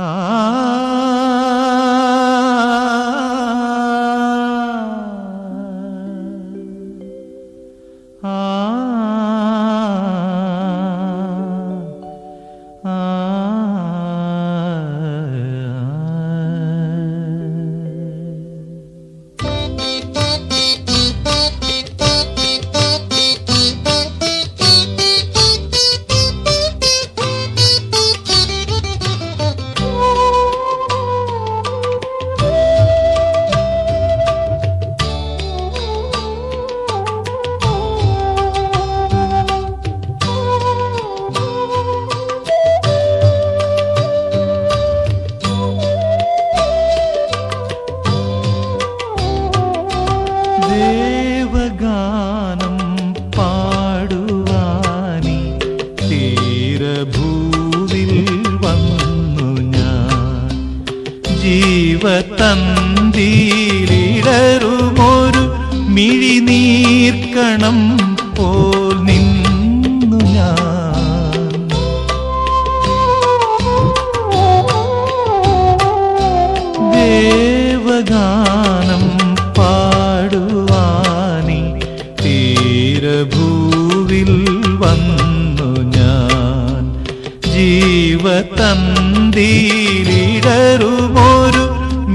Ah. ക്ഷീരഭൂവിൽ വന്നു ഞാൻ. ജീവതന്തിയിലിടരുമൊരു മിഴിനീർക്കണം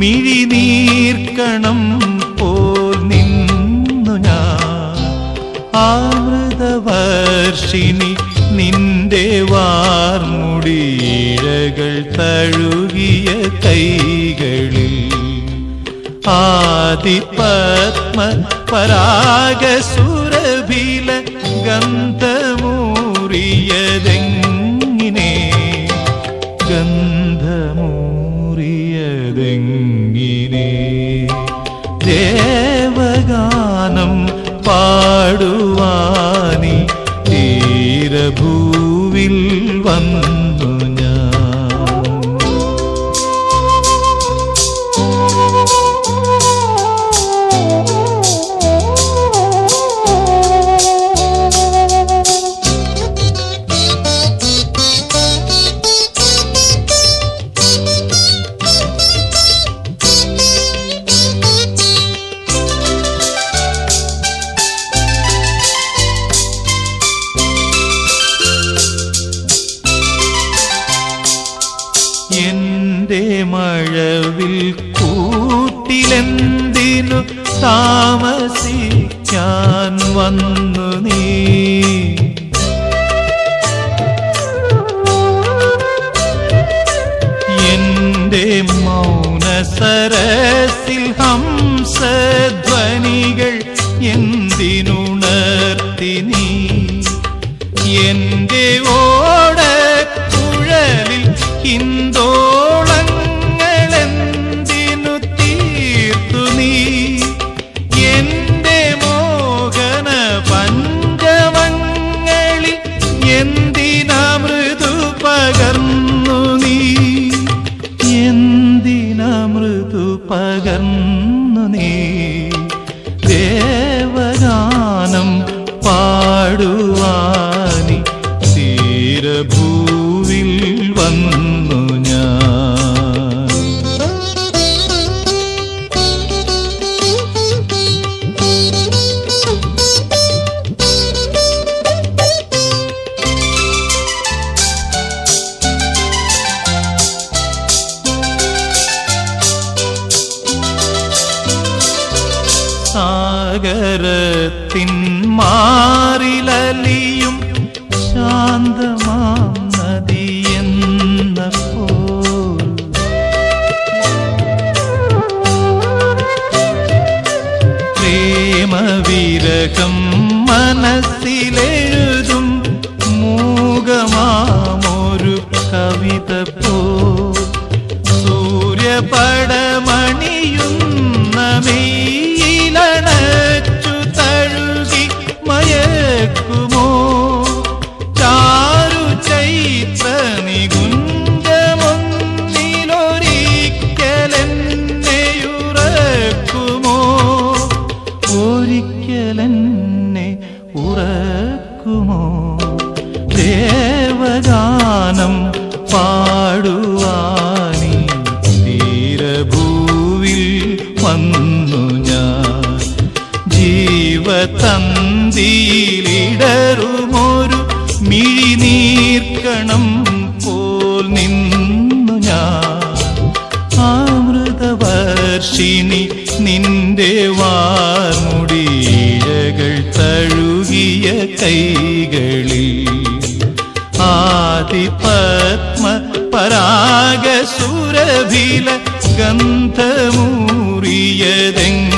മിഴിനീർക്കണം പോൽ നിന്നു ഞാൻ. ആമൃതവർഷിണി നിന്റെ വാർമുടിയിഴകൾ തഴുകിയ കൈകളിൽ. ആദിപത്മ പരാഗസുരഭില മഴവിൽ കൂട്ടിലെന്തിനു താമസിക്കാൻ വന്നു നീ? എന്റെ മൗന സരസിൽ സാഗരത്തിൻ മാറിലലിയും ശാന്തമാം പാടുവാനി തീരഭൂവിൽ വന്നു ഞാൻ. ജീവതന്തിയിലിടറുമൊരു മിഴിനീർക്കണം പോൽ നിന്നു ഞാൻ. ആമൃതവർഷിണി നിന്റെ വാർമുടിഴകൾ തഴുകിയ കൈകളിൽ அனந்தமூரியதெங்க